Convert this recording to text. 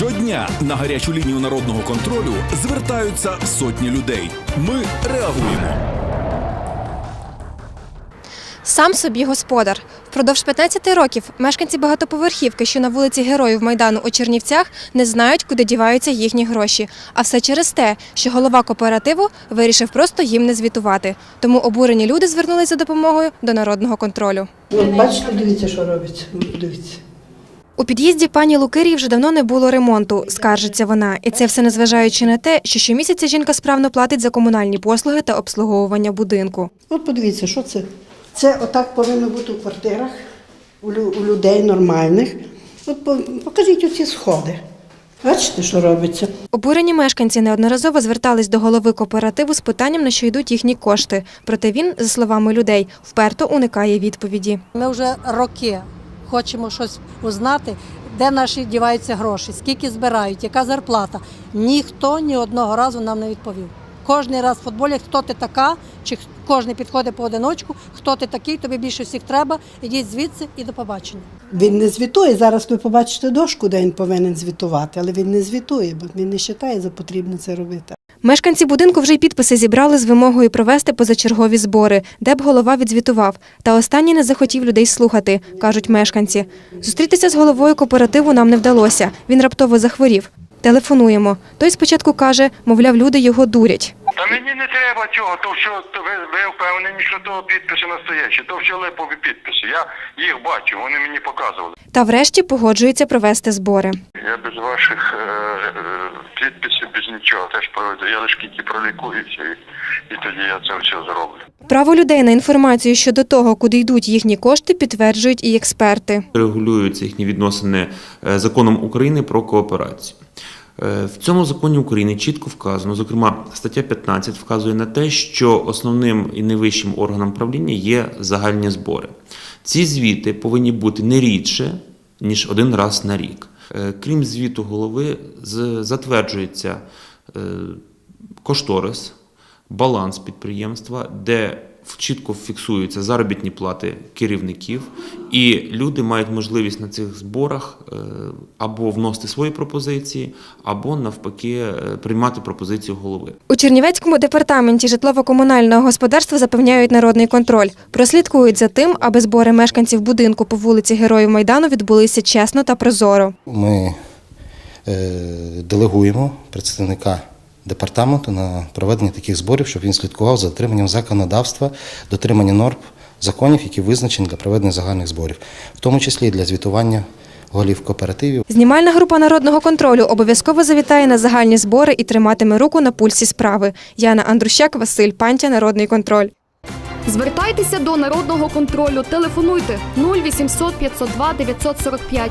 Щодня на гарячу лінію народного контролю звертаються сотні людей. Ми реагуємо. Сам собі господар. Впродовж 15 років мешканці багатоповерхівки, що на вулиці Героїв Майдану у Чернівцях, не знають, куди діваються їхні гроші. А все через те, що голова кооперативу вирішив просто їм не звітувати. Тому обурені люди звернулись за допомогою до народного контролю. Бачите, дивіться, що робиться. Дивіться. У під'їзді пані Лукирії вже давно не було ремонту, скаржиться вона. І це все незважаючи на те, що щомісяця жінка справно платить за комунальні послуги та обслуговування будинку. От подивіться, що це. Це отак повинно бути у квартирах, у, людей нормальних. От по- покажіть оці сходи. Бачите, що робиться? Обурені мешканці неодноразово звертались до голови кооперативу з питанням, на що йдуть їхні кошти. Проте він, за словами людей, вперто уникає відповіді. Ми вже роки хочемо щось узнати, де наші діваються гроші, скільки збирають, яка зарплата. Ніхто ні одного разу нам не відповів. Кожний раз в футболі, хто ти така, чи кожен підходить поодиночку, хто ти такий, тобі більше всіх треба, ідіть звідси і до побачення. Він не звітує. Зараз ви побачите дошку, де він повинен звітувати, але він не звітує, бо він не вважає за потрібне це робити. Мешканці будинку вже й підписи зібрали з вимогою провести позачергові збори, де б голова відзвітував. Та останній не захотів людей слухати, кажуть мешканці. Зустрітися з головою кооперативу нам не вдалося. Він раптово захворів. Телефонуємо. Той спочатку каже, мовляв, люди його дурять. Та мені не треба цього, то що то ви, ви впевнені, що того підписи настоящі, то все липові підписи. Я їх бачу, вони мені показували. Та врешті погоджується провести збори. Я без ваших е, е, підписів, без нічого теж проведу. Я лише тільки пролікуюся і, і тоді я це все зроблю. Право людей на інформацію щодо того, куди йдуть їхні кошти, підтверджують і експерти. регулюються їхні відносини е, законом України про кооперацію. В цьому законі України чітко вказано, зокрема, стаття 15 вказує на те, що основним і найвищим органом правління є загальні збори. Ці звіти повинні бути не рідше, ніж один раз на рік. Е, Крім звіту голови, затверджується е, кошторис, баланс підприємства, де чітко фіксуються заробітні плати керівників, і люди мають можливість на цих зборах е, або вносити свої пропозиції, або навпаки е, приймати пропозицію голови. У Чернівецькому департаменті житлово-комунального господарства запевняють народний контроль. Прослідкують за тим, аби збори мешканців будинку по вулиці Героїв Майдану відбулися чесно та прозоро. Ми е, делегуємо представника департаменту на проведення таких зборів, щоб він слідкував за дотриманням законодавства, дотримання норм законів, які визначені для проведення загальних зборів, в тому числі і для звітування голів кооперативів. Знімальна група народного контролю обов'язково завітає на загальні збори і триматиме руку на пульсі справи. Яна Андрущак, Василь Пантя, Народний контроль. Звертайтеся до народного контролю. Телефонуйте 0800 502 945